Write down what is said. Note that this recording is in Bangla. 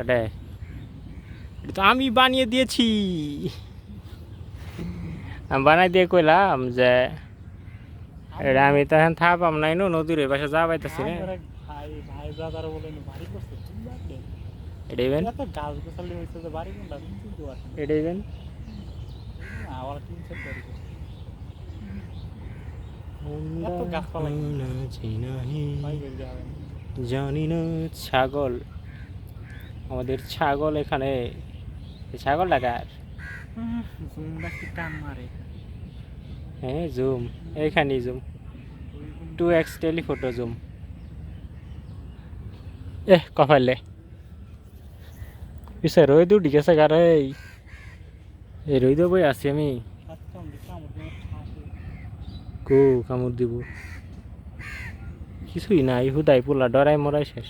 এটা তো আমি বানিয়ে দিয়েছি। আমি বানাই দিয়ে কইলাম যে এটা আমি তো এখন থাপাম নাই নো নদীর ওই পাশে যা পাইতেছি না। এটাই বেন বেন গাছপালা। জানি না ছাগল। আমাদের ছাগল এখানে। ছাগল ডাকার হ্যাঁ জুম। এইখানেই zoom. Two X telephoto zoom. এ কফাইলে পিছে রই দু ডিগেছে গারে এই রই দেবই আছি আমি। কো কামড় দিব। কিছুই নাই হুদাই পোলা ডরাই মরাই শেষ।